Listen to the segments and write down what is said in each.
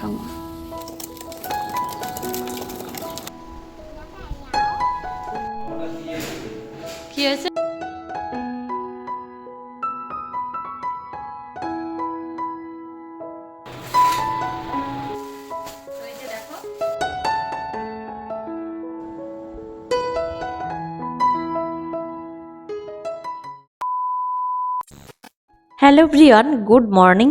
কি হয়েছে hello Brian good morning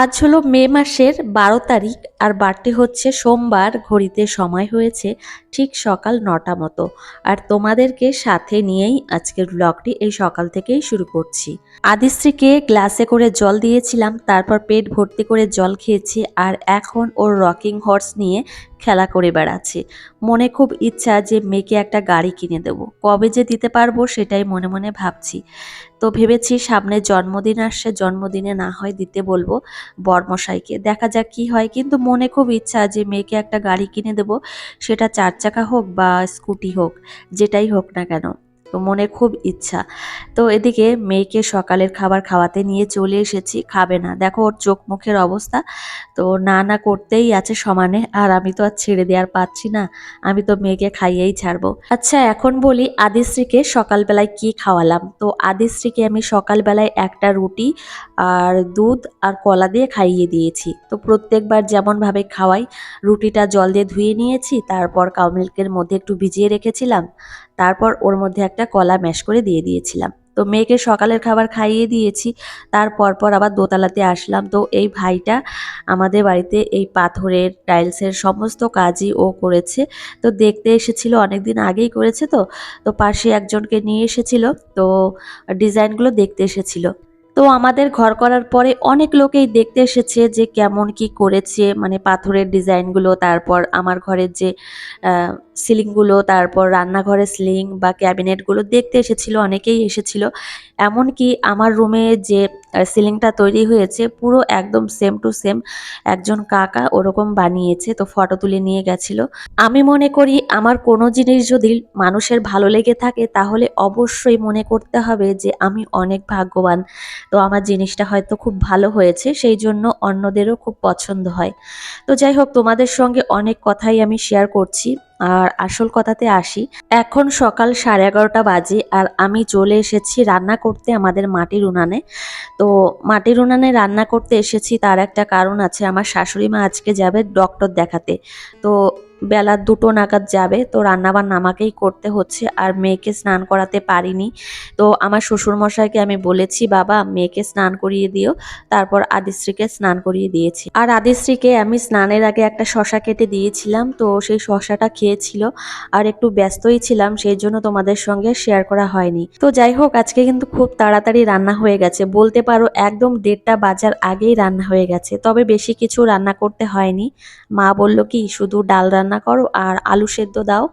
আজ হলো মে মাসের বারো তারিখ আর বারটি হচ্ছে সোমবার। ঘড়িতে সময় হয়েছে ঠিক সকাল নটা মতো। আর তোমাদেরকে সাথে নিয়েই আজকের ব্লগটি এই সকাল থেকেই শুরু করছি। আদিশ্রীকে গ্লাসে করে জল দিয়েছিলাম, তারপর পেট ভর্তি করে জল খেয়েছি আর এখন ওর রকিং হর্স নিয়ে খেলা করে বেড়াচ্ছে। মনে খুব ইচ্ছা যে মেয়েকে একটা গাড়ি কিনে দেব। কবে যে দিতে পারব সেটাই মনে মনে ভাবছি। তো ভেবেছি সামনে জন্মদিন আসছে জন্মদিনে না হয় দিতে বলব বর্মশাইকে। দেখা যাক কি হয়। কিন্তু মনে খুব ইচ্ছা যে মেয়েকে একটা গাড়ি কিনে দেব। সেটা চার চাকা হোক বা স্কুটি হোক, যেটাই হোক না কেন। তো মনে খুব ইচ্ছা। তো এদিকে মেয়েকে সকালের খাবার খাওয়াতে নিয়ে চলে এসেছি, খাবে না। দেখো ওর চোখ মুখের অবস্থা। তো না না করতেই আছে সমানে। আর আমি তো আর ছেড়ে দেওয়ার পাচ্ছি না। আমি তো মেয়েকে খাইয়েই ছাড়বো। আচ্ছা এখন বলি আদিশ্রীকে সকালবেলায় কি খাওয়ালাম? তো আদিশ্রীকে আমি সকালবেলায় একটা রুটি আর দুধ আর কলা দিয়ে খাইয়ে দিয়েছি। তো প্রত্যেকবার যেমনভাবে খাওয়াই, রুটিটা জল দিয়ে ধুয়ে নিয়েছি, তারপর কাউ মিল্কের মধ্যে একটু ভিজিয়ে রেখেছিলাম। তারপর ওর মধ্যে একটা কলা ম্যাশ করে দিয়ে দিয়েছিলাম। তো মেয়েকে সকালের খাবার খাইয়ে দিয়েছি তারপর পর আবার দোতলাতে আসলাম। তো এই ভাইটা আমাদের বাড়িতে এই পাথরের, টাইলসের সমস্ত কাজই ও করেছে। তো দেখতে এসেছিল, অনেকদিন আগেই করেছে তো। তো পাশে একজনকে নিয়ে এসেছিল, তো ডিজাইনগুলো দেখতে এসেছিল। তো আমাদের ঘর করার পরে অনেক লোকেই দেখতে এসেছে যে কেমন কি করেছে মানে পাথরের ডিজাইনগুলো, তারপর আমার ঘরের যে সিলিংগুলো, তারপর রান্নাঘরের সিলিং বা ক্যাবিনেটগুলো দেখতে এসেছিল, অনেকেই এসেছিল। এমনকি আমার রুমে যে সিলিংটা তৈরি হয়েছে, পুরো একদম সেম টু সেম একজন কাকা ওরকম বানিয়েছে, তো ফটো তুলে নিয়ে গেছিল। আমি মনে করি, আমার কোনো জিনিস যদি মানুষের ভালো লেগে থাকে, তাহলে অবশ্যই মনে করতে হবে যে, আমি অনেক ভাগ্যবান। তো আমার জিনিসটা হয়তো খুব ভালো হয়েছে, সেই জন্য অন্যদেরও খুব পছন্দ হয়। তো যাই হোক, তোমাদের সঙ্গে অনেক কথাই আমি শেয়ার করছি। আর আসল কথাতে আসি, এখন সকাল সাড়ে এগারোটা বাজে আর আমি চলে এসেছি রান্না করতে আমাদের মাটির উনানে। তো মাটির উনানে রান্না করতে এসেছি, তার একটা কারণ আছে, আমার শাশুড়ি মা আজকে যাবে ডক্টর দেখাতে। তো বেলা দুটো নাগাদ যাবে। তো রান্নাবান্না আমাকেই করতে হচ্ছে আর মেয়েকে স্নান করাতে পারিনি। তো আমার শ্বশুরমশাইকে আমি বলেছি, বাবা, মেয়েকে স্নান করিয়ে দিও। তারপর আদিশ্রীকে স্নান করিয়ে দিয়েছি। আর আদিশ্রীকে আমি স্নানের আগে একটা শশা কেটে দিয়েছিলাম। তো সেই শশাটা খেয়েছিল আর একটু ব্যস্তই ছিলাম, সেই জন্য তোমাদের সঙ্গে শেয়ার করা হয়নি। তো যাই হোক, আজকে কিন্তু খুব তাড়াতাড়ি রান্না হয়ে গেছে। বলতে পারো একদম দেড়টা বাজার আগেই রান্না হয়ে গেছে। তবে বেশি কিছু রান্না করতে হয়নি। মা বলল কি, শুধু ডাল রান্না করো আর আলু সেদ্ধ দাও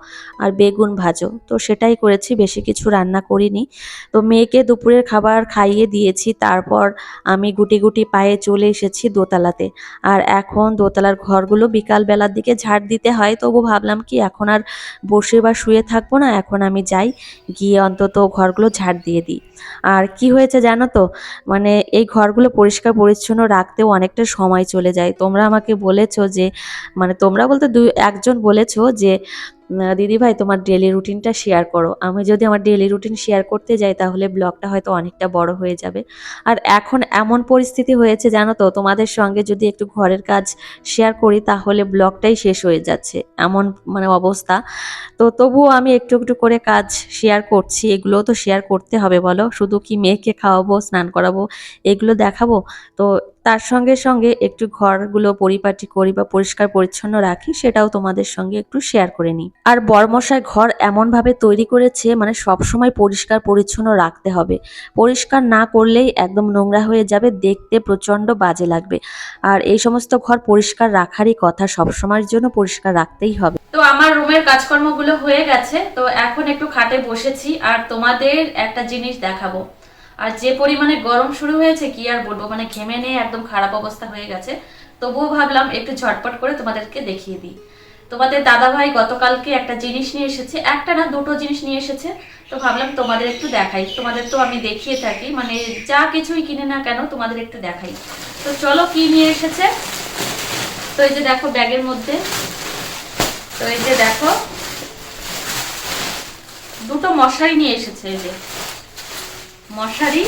আর বেগুন ভাজো। তো সেটাই করেছি, বেশি কিছু রান্না করিনি। তো মেয়েকে দুপুরের খাবার খাইয়ে দিয়েছি, তারপর আমি গুটি গুটি পায়ে চলে এসেছি দোতলাতে। আর এখন দোতলার ঘরগুলো বিকাল বেলার দিকে ঝাড় দিতে হয়, তবু ভাবলাম কি এখন আর বসে বা শুয়ে থাকব না, এখন আমি যাই, গিয়ে অন্তত ঘরগুলো ঝাড় দিয়ে দিই। আর কি হয়েছে জানো তো? মানে এই ঘরগুলো পরিষ্কার পরিচ্ছন্ন রাখতেও অনেকটা সময় চলে যায়। তোমরা আমাকে বলেছ যে মানে তোমরা বলতে দুই একজন বলেছ যে দিদি ভাই তোমার ডেলি রুটিনটা শেয়ার করো। আমি যদি আমার ডেলি রুটিন শেয়ার করতে যাই, তাহলে ব্লগটা হয়তো অনেকটা বড় হয়ে যাবে। আর এখন এমন পরিস্থিতি হয়েছে, জানো তো, তোমাদের সঙ্গে যদি একটু ঘরের কাজ শেয়ার করি, তাহলে ব্লগটাই শেষ হয়ে যাচ্ছে। এমন মানে অবস্থা। তো তবুও আমি একটু একটু করে কাজ শেয়ার করছি। এগুলোও তো শেয়ার করতে হবে, বলো। শুধু কি মেয়েকে খাওয়াবো, স্নান করাবো, এগুলো দেখাবো? তো তার সঙ্গে সঙ্গে একটু ঘরগুলো পরিপাটি করি বা পরিষ্কার পরিচ্ছন্ন রাখি, সেটাও তোমাদের সঙ্গে একটু শেয়ার করে নিই। আর বরমশাই ঘর এমনভাবে তৈরি করেছে মানে সবসময় পরিষ্কার পরিচ্ছন্ন রাখতে হবে। পরিষ্কার না করলেই একদম নোংরা হয়ে যাবে, দেখতে প্রচণ্ড বাজে লাগবে। আর এই সমস্ত ঘর পরিষ্কার রাখারই কথা, সবসময়ের জন্য পরিষ্কার রাখতেই হবে। তো আমার রুমের কাজকর্মগুলো হয়ে গেছে, তো এখন একটু খাটে বসেছি, আর তোমাদের একটা জিনিস দেখাবো। আর যে পরিমাণে গরম শুরু হয়েছে, কি আর বলব? মানে ঘেমে নিয়ে একদম খারাপ অবস্থা হয়ে গেছে। তবুও ভাবলাম একটু ঝটপট করে তোমাদেরকে দেখিয়ে দিই। তোমাদের দাদাভাই গতকালকে একটা জিনিস নিয়ে এসেছে, একটা না দুটো জিনিস নিয়ে এসেছে। তো ভাবলাম তোমাদের একটু দেখাই। তোমাদের তো আমি দেখিয়ে থাকি মানে যা কিছুই কিনে না কেন তোমাদের একটু দেখাই। তো চলো কি নিয়ে এসেছে? তো এই যে দেখো ব্যাগের মধ্যে। তো এই যে দেখো, দুটো মশারি নিয়ে এসেছে এই যে। মশারি।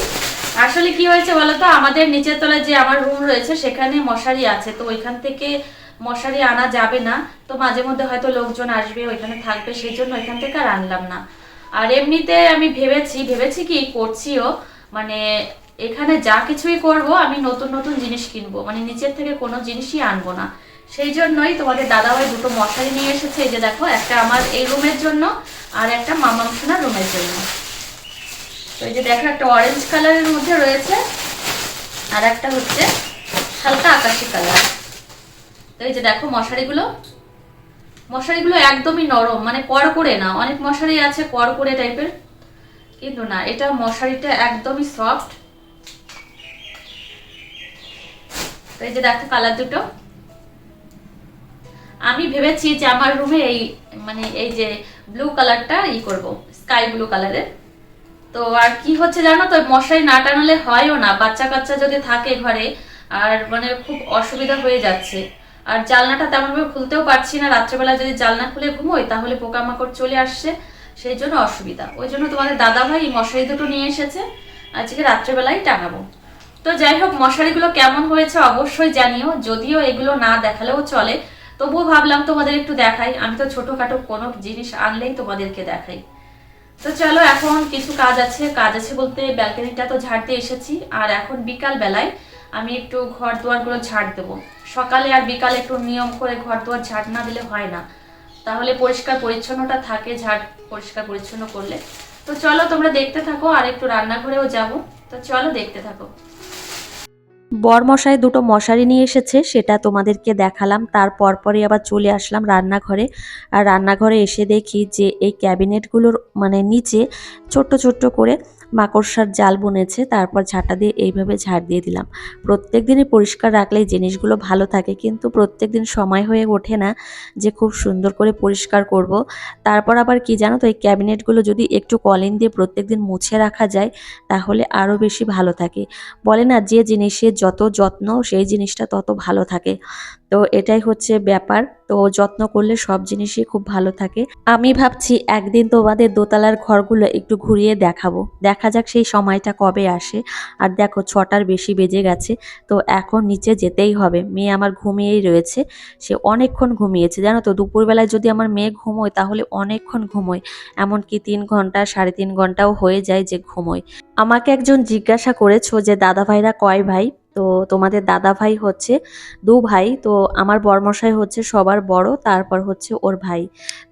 আসলে কি হয়েছে বলতো? আমাদের নিচের তলায় যে আমার রুম রয়েছে, সেখানে মশারি আছে। তো ওইখান থেকে মশারি আনা যাবে না। তো মাঝে মধ্যে হয়তো লোকজন আসবে, ওইখানে থাকবে সেই জন্য ওইখান থেকে আর আনলাম না। আর এমনিতে আমি ভেবেছি ভেবেছি কি করছিও? মানে এখানে যা কিছুই করব, আমি নতুন নতুন জিনিস কিনবো। মানে নিচের থেকে কোনো জিনিসই আনব না। সেই জন্যই তোমাদের দাদাভাই দুটো মশারি নিয়ে এসেছে। এই যে দেখো, একটা আমার এই রুমের জন্য, আর একটা মামাম সোনার রুমের জন্য। তো এই যে দেখো, একটা অরেঞ্জ কালারের মধ্যে রয়েছে, আর একটা হচ্ছে হালকা আকাশি কালার তো এই যে দেখো, মশারিগুলো মশারিগুলো একদমই নরম মানে কড়কড়ে না, অনেক মশারি আছে কড়কড়ে টাইপের কিন্তু না, এটা মশারিটা একদমই সফট তো এই যে দেখো কালার দুটো। আমি ভেবেছি যে আমার রুমে এই মানে এই যে ব্লু কালারটা ই করব স্কাই ব্লু কালারের তো আর কি হচ্ছে জানো তো, মশারি না টানালে হয়ও না বাচ্চা কাচ্চা যদি থাকে ঘরে, আর মানে খুব অসুবিধা হয়ে যাচ্ছে। আর জানলাটা তেমনভাবে খুলতেও পারছি না, রাত্রেবেলা যদি জালনা খুলে ঘুমোই, তাহলে পোকামাকড় চলে আসছে, সেই জন্য অসুবিধা। ওই জন্য তোমাদের দাদা ভাই মশারি দুটো নিয়ে এসেছে, আজকে রাত্রেবেলাই টাঙাবো। তো যাই হোক, মশারিগুলো কেমন হয়েছে অবশ্যই জানিও, যদিও এগুলো না দেখালেও চলে। তবুও ভাবলাম তোমাদের একটু দেখাই, আমি তো ছোটোখাটো কোনো জিনিস আনলেই তোমাদেরকে দেখাই। তো চলো এখন কিছু কাজ আছে কাজ আছে বলতে ব্যালকনিটা তো ঝাড় দিয়ে এসেছি, আর এখন বিকাল বেলায় আমি একটু ঘর দুয়ারগুলো ঝাড় দেবো। সকালে আর বিকালে একটু নিয়ম করে ঘর দুয়ার ঝাড় না দিলে হয় না। তাহলে পরিষ্কার পরিচ্ছন্নটা থাকে ঝাড় পরিষ্কার পরিচ্ছন্ন করলে। তো চলো তোমরা দেখতে থাকো, আর একটু রান্নাঘরেও যাব। তো চলো দেখতে থাকো। বরমশাই দুটো মশারি নিয়ে এসেছে, সেটা তোমাদেরকে দেখালাম। তারপর পরে আবার চলে আসলাম রান্নাঘরে। আর রান্নাঘরে এসে দেখি যে এই ক্যাবিনেটগুলোর মানে নিচে ছোট্ট ছোট্ট করে মাকড়সার জাল বুনেছে, তারপর ঝাঁটা দিয়ে এইভাবে ঝাড় দিয়ে দিলাম। প্রত্যেক দিনই পরিষ্কার রাখলে জিনিসগুলো ভালো থাকে, কিন্তু প্রত্যেক দিন সময় হয়ে ওঠে না যে খুব সুন্দর করে পরিষ্কার করব। তারপর আবার কি জানো তো, এই ক্যাবিনেটগুলো যদি একটু কলিন দিয়ে প্রত্যেক দিন মুছে রাখা যায়, তাহলে আরও বেশি ভালো থাকে। বলে না, যে জিনিসের যত যত্ন সেই জিনিসটা তত ভালো থাকে। তো এটাই হচ্ছে ব্যাপার। তো যত্ন করলে সব জিনিসই খুব ভালো থাকে। আমি ভাবছি একদিন তোমাদের দোতলার ঘরগুলো একটু ঘুরিয়ে দেখাবো। দেখা যাক সেই সময়টা কবে আসে। আর দেখো ছটার বেশি বেজে গেছে, তো এখন নিচে যেতেই হবে। মেয়ে আমার ঘুমিয়েই রয়েছে। সে অনেকক্ষণ ঘুমিয়েছে, জানো তো? দুপুরবেলায় যদি আমার মেয়ে ঘুমোয়, তাহলে অনেকক্ষণ ঘুমোয়। এমনকি তিন ঘণ্টা, সাড়ে তিন ঘন্টাও হয়ে যায় যে ঘুমোয়। আমাকে একজন জিজ্ঞাসা করেছ যে দাদা ভাইরা কয় ভাই? তো তোমাদের দাদা ভাই হচ্ছে দু ভাই। তো আমার বরমশাই হচ্ছে সবার বড়, তারপর হচ্ছে ওর ভাই।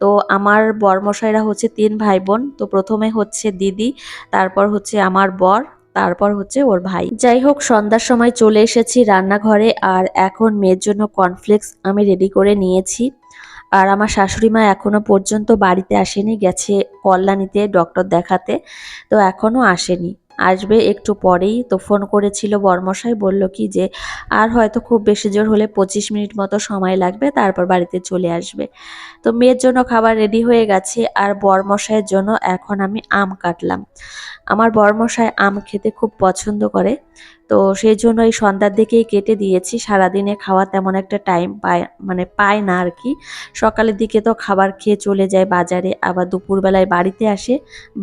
তো আমার বরমশাইরা হচ্ছে তিন ভাই বোন তো প্রথমে হচ্ছে দিদি, তারপর হচ্ছে আমার বর, তারপর হচ্ছে ওর ভাই। যাই হোক, সন্ধ্যার সময় চলে এসেছি রান্নাঘরে, আর এখন মেয়ের জন্য কর্নফ্লেক্স আমি রেডি করে নিয়েছি। আর আমার শাশুড়ি মা এখনও পর্যন্ত বাড়িতে আসেনি, গেছে কল্যাণীতে ডক্টর দেখাতে, তো এখনও আসেনি। আসবে একটু পরেই। তো ফোন করেছিল বর্মশাই, বলল কি যে, আর হয়তো খুব বেশি জোর হলে পঁচিশ মিনিট মতো সময় লাগবে, তারপর বাড়িতে চলে আসবে। তো মেয়ের জন্য খাবার রেডি হয়ে গেছে, আর বর্মশাইয়ের জন্য এখন আমি আম কাটলাম। আমার বর্মশাই আম খেতে খুব পছন্দ করে। তো সেই জন্য এই সন্ধ্যার দিকেই কেটে দিয়েছি। সারাদিনে খাওয়া তেমন একটা টাইম পায় মানে পায় না আর কি। সকালের দিকে তো খাবার খেয়ে চলে যায় বাজারে, আবার দুপুরবেলায় বাড়িতে আসে,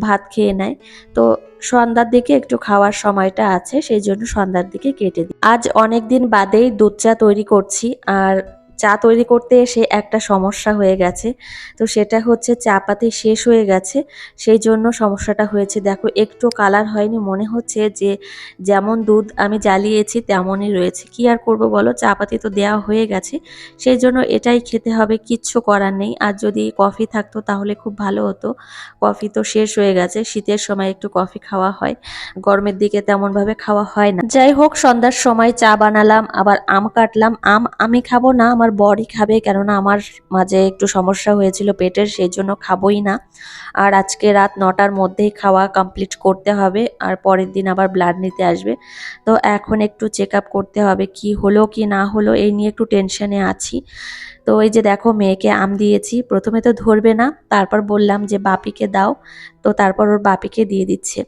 ভাত খেয়ে নেয়। তো সন্ধ্যার দিকে একটু খাওয়ার সময়টা আছে, সেই জন্য সন্ধ্যার দিকে কেটে দিই আজ অনেক দিন বাদেই দুধ চা তৈরি করছি, আর চা তৈরি করতে এসে একটা সমস্যা হয়ে গেছে। তো সেটা হচ্ছে চা পাতি শেষ হয়ে গেছে, সেই জন্য সমস্যাটা হয়েছে। দেখো, একটু কালার হয়নি, মনে হচ্ছে যে যেমন দুধ আমি জ্বালিয়েছি তেমনই রয়েছে। কি আর করব বলো? চা পাতি তো দেওয়া হয়ে গেছে, সেই জন্য এটাই খেতে হবে, কিচ্ছু করার নেই। আর যদি কফি থাকতো তাহলে খুব ভালো হতো। কফি তো শেষ হয়ে গেছে, শীতের সময় একটু কফি খাওয়া হয়, গরমের দিকে তেমনভাবে খাওয়া হয় না। যাই হোক, সন্ধ্যার সময় চা বানালাম, আবার আম কাটলাম। আম আমি খাব না, আমার আমার বরই খাবে কেননা আমার মাঝে একটু সমস্যা হয়েছিল পেটের, সেই জন্য খাবোই না। আর আজকে রাত নটার মধ্যেই খাওয়া কমপ্লিট করতে হবে আর পরের দিন আবার ব্লাড নিতে আসবে। তো এখন একটু চেক আপ করতে হবে কি হলো কি না হলো, এই নিয়ে একটু টেনশনে আছি। তো এই যে দেখো মেয়েকে আম দিয়েছি, প্রথমে তো ধরবে না, তারপর বললাম যে বাপিকে দাও। তো তারপর ওর বাপিকে দিয়ে দিচ্ছে।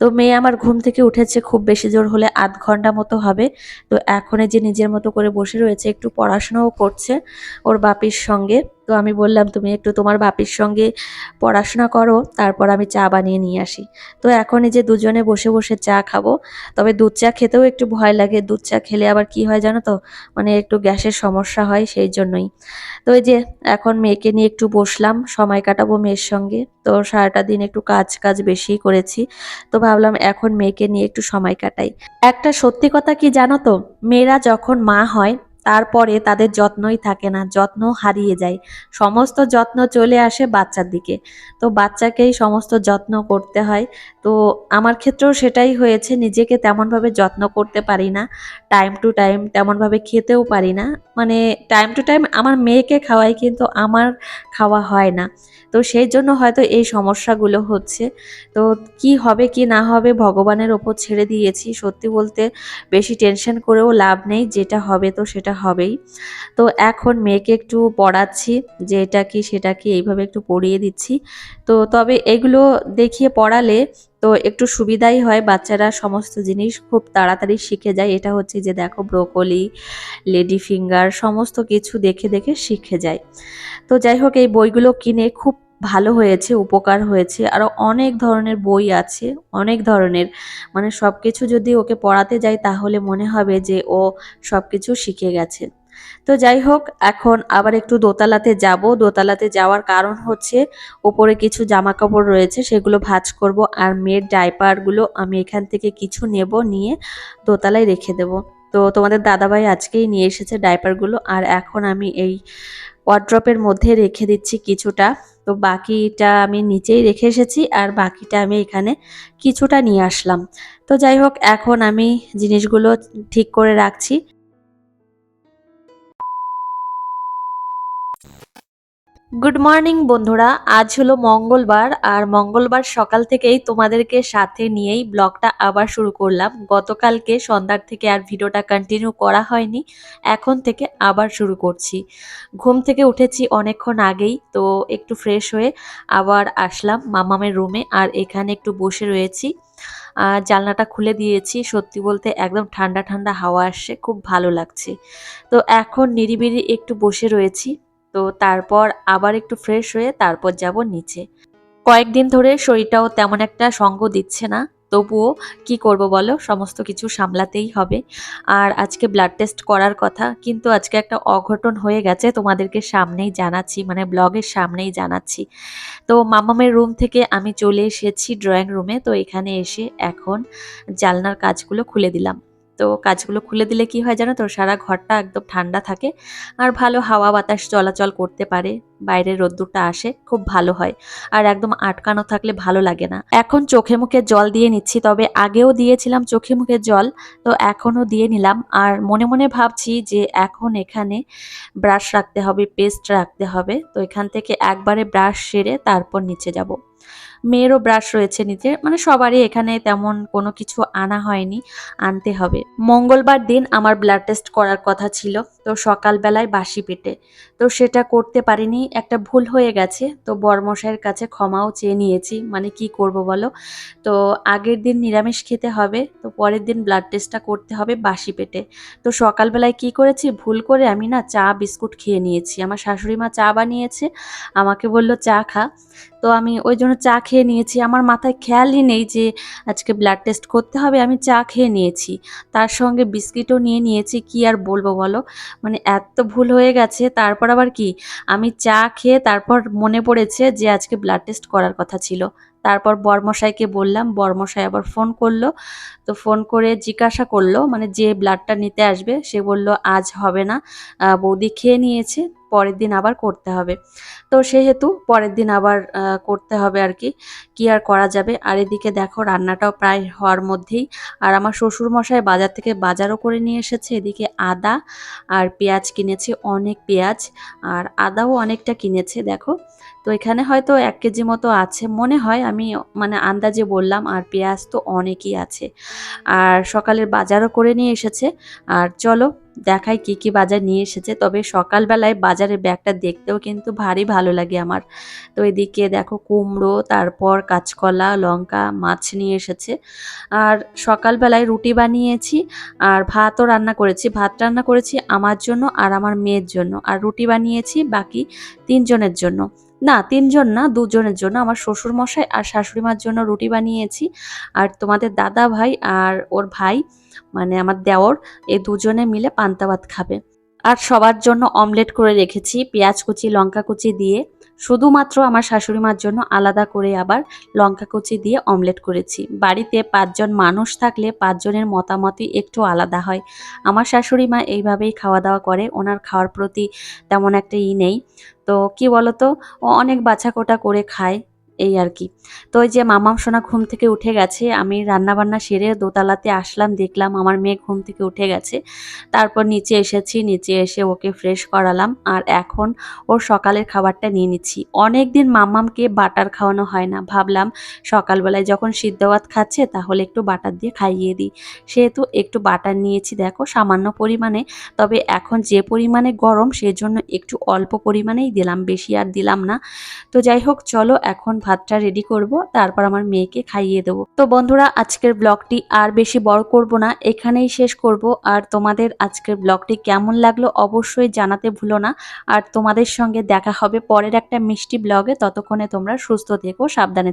তো মেয়ে আমার ঘুম থেকে উঠেছে, খুব বেশি জোর হলে আধ ঘণ্টা মতো হবে। তো এখন যে নিজের মতো করে বসে রয়েছে, একটু পড়াশোনাও করছে ওর বাপির সঙ্গে। তো আমি বললাম, তুমি একটু তোমার বাপির সঙ্গে পড়াশোনা করো, তারপর আমি চা বানিয়ে নিয়ে আসি। তো এখন এই যে দুজনে বসে বসে চা খাব, তবে দুধ চা খেতেও একটু ভয় লাগে। দুধ চা খেলে আবার কি হয় জানো তো? মানে একটু গ্যাসের সমস্যা হয় সেই জন্যই। তো এই যে এখন মেয়েকে নিয়ে একটু বসলাম, সময় কাটাবো মেয়ের সঙ্গে। তো সারাটা দিন একটু কাজ কাজ বেশি করেছি। তো ভাবলাম এখন মেয়েকে নিয়ে একটু সময় কাটাই। একটা সত্যি কথা কি জানো তো? মেয়েরা যখন মা হয় তারপরে তাদের যত্নই থাকে না, যত্ন হারিয়ে যায়। সমস্ত যত্ন চলে আসে বাচ্চার দিকে। তো বাচ্চাকেই সমস্ত যত্ন করতে হয়। তো আমার ক্ষেত্রেও সেটাই হয়েছে, নিজেকে তেমনভাবে যত্ন করতে পারি না টাইম টু টাইম তেমনভাবে খেতেও পারি না। মানে টাইম টু টাইম আমার মেয়েকে খাওয়াই কিন্তু আমার খাওয়া হয় না। তো সেই জন্য হয়তো এই সমস্যাগুলো হচ্ছে। তো কি হবে, কি না হবে ভগবানের ওপর ছেড়ে দিয়েছি। সত্যি বলতে বেশি টেনশন করেও লাভ নেই, যেটা হবে তো সেটা হবেই। তো এখন মেয়েকে একটু পড়াচ্ছি, যে এটা কি, সেটা কি, এইভাবে একটু পড়িয়ে দিচ্ছি। তো তবে এগুলো দেখিয়ে পড়ালে তো একটু সুবিধাই হয়, বাচ্চারা সমস্ত জিনিস খুব তাড়াতাড়ি শিখে যায়। এটা হচ্ছে যে দেখো ব্রোকলি লেডি ফিঙ্গার সমস্ত কিছু দেখে দেখে শিখে যায়। তো যাই হোক, এই বইগুলো কিনে খুব ভালো হয়েছে, উপকার হয়েছে আরও অনেক ধরনের বই আছে, অনেক ধরনের। মানে সব কিছু যদি ওকে পড়াতে যাই তাহলে মনে হবে যে ও সব কিছু শিখে গেছে। তো যাই হোক, এখন আবার একটু দোতলাতে যাব। দোতলাতে যাওয়ার কারণ হচ্ছে ওপরে কিছু জামা কাপড় রয়েছে, সেগুলো ভাঁজ করব আর মেয়ের ডাইপারগুলো আমি এখান থেকে কিছু নেব, নিয়ে দোতলায় রেখে দেব। তো তোমাদের দাদাভাই আজকেই নিয়ে এসেছে ডাইপারগুলো, আর এখন আমি এই ওয়ার্ড্রপের মধ্যে রেখে দিচ্ছি কিছুটা। তো বাকিটা আমি নিচেই রেখে এসেছি, আর বাকিটা আমি এখানে কিছুটা নিয়ে আসলাম। তো যাই হোক, এখন আমি জিনিসগুলো ঠিক করে রাখছি। গুড মর্নিং বন্ধুরা। আজ হলো মঙ্গলবার, আর মঙ্গলবার সকাল থেকেই তোমাদেরকে সাথে নিয়েই ব্লগটা আবার শুরু করলাম। গতকালকে সন্ধ্যার থেকে আর ভিডিওটা কন্টিনিউ করা হয়নি, এখন থেকে আবার শুরু করছি। ঘুম থেকে উঠেছি অনেকক্ষণ আগেই, তো একটু ফ্রেশ হয়ে আবার আসলাম মামামের রুমে আর এখানে একটু বসে রয়েছি। আর জানলাটা খুলে দিয়েছি, সত্যি বলতে একদম ঠান্ডা ঠান্ডা হাওয়া আসছে, খুব ভালো লাগছে। তো এখন নিরিবিরি একটু বসে রয়েছি। তো তারপর আবার একটু ফ্রেশ হয়ে তারপর যাব নিচে। কয়েকদিন ধরে শরীরটাও তেমন একটা সঙ্গ দিচ্ছে না, তবুও কি করব বলো? সমস্ত কিছু সামলাতেই হবে। আর আজকে ব্লাড টেস্ট করার কথা, কিন্তু আজকে একটা অঘটন হয়ে গেছে তোমাদেরকে সামনেই জানাচ্ছি মানে ব্লগের সামনেই জানাচ্ছি। তো মামামের রুম থেকে আমি চলে এসেছি ড্রয়িং রুমে তো এখানে এসে এখন জালনার কাজগুলো খুলে দিলাম। তো কাজগুলো খুলে দিলে কি হয় জানো তো? সারা ঘরটা একদম ঠান্ডা থাকে আর ভালো হাওয়া বাতাস চলাচল করতে পারে। বাইরের রোদ্দুরটা আসে, খুব ভালো হয়। আর একদম আটকানো থাকলে ভালো লাগে না। এখন চোখে মুখে জল দিয়ে নিচ্ছি, তবে আগেও দিয়েছিলাম চোখে মুখে জল, তো এখনও দিয়ে নিলাম। আর মনে মনে ভাবছি যে এখন এখানে ব্রাশ রাখতে হবে, পেস্ট রাখতে হবে। তো এখান থেকে একবারে ব্রাশ সেরে তারপর নিচে যাব। মেয়েরও ব্রাশ রয়েছে নিচে মানে সবারই এখানে তেমন কোনো কিছু আনা হয়নি, আনতে হবে। মঙ্গলবার দিন আমার ব্লাড টেস্ট করার কথা ছিল, তো সকালবেলায় বাসি পেটে। তো সেটা করতে পারিনি, একটা ভুল হয়ে গেছে। তো বরমশাইয়ের কাছে ক্ষমাও চেয়ে নিয়েছি মানে কি করব বলো? তো আগের দিন নিরামিষ খেতে হবে, তো পরের দিন ব্লাড টেস্টটা করতে হবে বাসি পেটে। তো সকালবেলায় কি করেছি? ভুল করে আমি না চা, বিস্কুট খেয়ে নিয়েছি। আমার শাশুড়ি মা চা বানিয়েছে, আমাকে বলল, চা খা। তো আমি ওই জন্য চা খেয়ে নিয়েছি। আমার মাথায় খেয়ালই নেই যে আজকে ব্লাড টেস্ট করতে হবে। আমি চা খেয়ে নিয়েছি। তার সঙ্গে বিস্কিটও নিয়ে নিয়েছি। কি আর বলব বলো? মানে এত ভুল হয়ে গেছে। তারপর আবার কি? আমি চা খেয়ে তারপর মনে পড়েছে যে আজকে ব্লাড টেস্ট করার কথা ছিল। তারপর বর্মশাইকে বললাম। বর্মশাই আবার ফোন করল। তো ফোন করে জিজ্ঞাসা করল। মানে যে ব্লাডটা নিতে আসবে, সে বলল, আজ হবে না। বৌদি খেয়ে নিয়েছে। পরের দিন আবার করতে হবে। তো সেহেতু পরের দিন আবার করতে হবে আর কি। কি আর করা যাবে? আর এদিকে দেখো রান্নাটাও প্রায় হওয়ার মধ্যেই। আর আমার শ্বশুর মশাই বাজার থেকে বাজারও করে নিয়ে এসেছে। এদিকে আদা আর পেঁয়াজ কিনেছে, অনেক পেঁয়াজ। আর আদাও অনেকটা কিনেছে, দেখো। তো এখানে হয়তো এক কেজি মতো আছে। মনে হয় আমি মানে আন্দাজে বললাম, আর পেঁয়াজ তো অনেকই আছে। আর সকালের বাজারও করে নিয়ে এসেছে। আর চলো দেখাই কি কি বাজার নিয়ে এসেছে, তবে সকালবেলায় বাজারের ব্যাগটা দেখতেও কিন্তু ভারী ভালো লাগে আমার। তো এদিকে দেখো কুমড়ো, তারপর কাঁচকলা, লঙ্কা, মাছ নিয়ে এসেছে। আর সকালবেলায় রুটি বানিয়েছি আর ভাতও রান্না করেছি। ভাত রান্না করেছি আমার জন্য আর আমার মেয়ের জন্য। আর রুটি বানিয়েছি বাকি তিনজনের জন্য। না, তিনজন না, দুজনের জন্য। আমার শ্বশুর মশাই আর শাশুড়ি মার জন্য রুটি বানিয়েছি। আর তোমাদের দাদা ভাই আর ওর ভাই মানে আমার দেওর এই দুজনে মিলে পান্তা ভাত খাবে। আর সবার জন্য অমলেট করে রেখেছি, পেঁয়াজ কুচি, লঙ্কা কুচি দিয়ে। শুধুমাত্র আমার শাশুড়ি মার জন্য আলাদা করে আবার লঙ্কা কুচি দিয়ে অমলেট করেছি। বাড়িতে পাঁচজন মানুষ থাকলে পাঁচজনের মতামতই একটু আলাদা হয়। আমার শাশুড়ি মা এইভাবেই খাওয়া দাওয়া করে, ওনার খাওয়ার প্রতি তেমন একটা ই নেই। তো কি বলতো? ও অনেক বাছাকোটা করে খায়। এই আর কি। তো ওই যে মামাম সোনা ঘুম থেকে উঠে গেছে, আমি রান্না বান্না সেরে দোতলাতে আসলাম, দেখলাম আমার মেয়ে ঘুম থেকে উঠে গেছে। তারপর নিচে এসেছি, নিচে এসে ওকে ফ্রেশ করালাম, আর এখন ওর সকালের খাবারটা নিয়ে নিচ্ছি। অনেক দিন মাম্মামকে বাটার খাওয়ানো হয় না, ভাবলাম সকালবেলায় যখন সিদ্ধ ভাত খাচ্ছে তাহলে একটু বাটার দিয়ে খাইয়ে দিই। সেহেতু একটু বাটার নিয়েছি, দেখো সামান্য পরিমাণে, তবে এখন যে পরিমাণে গরম সেজন্য একটু অল্প পরিমাণেই দিলাম, বেশি আর দিলাম না। তো যাই হোক, চলো এখন ভাতটা রেডি করব, তারপর আমার মেয়েকে খাইয়ে দেবো। তো বন্ধুরা, আজকের ব্লগটি আর বেশি বড় করব না, এখানেই শেষ করব। আর তোমাদের আজকের ব্লগটি কেমন লাগল অবশ্যই জানাতে ভুলো না। আর তোমাদের সঙ্গে দেখা হবে পরের একটা মিষ্টি ব্লগে ততক্ষণে তোমরা সুস্থ থেকো, সাবধানে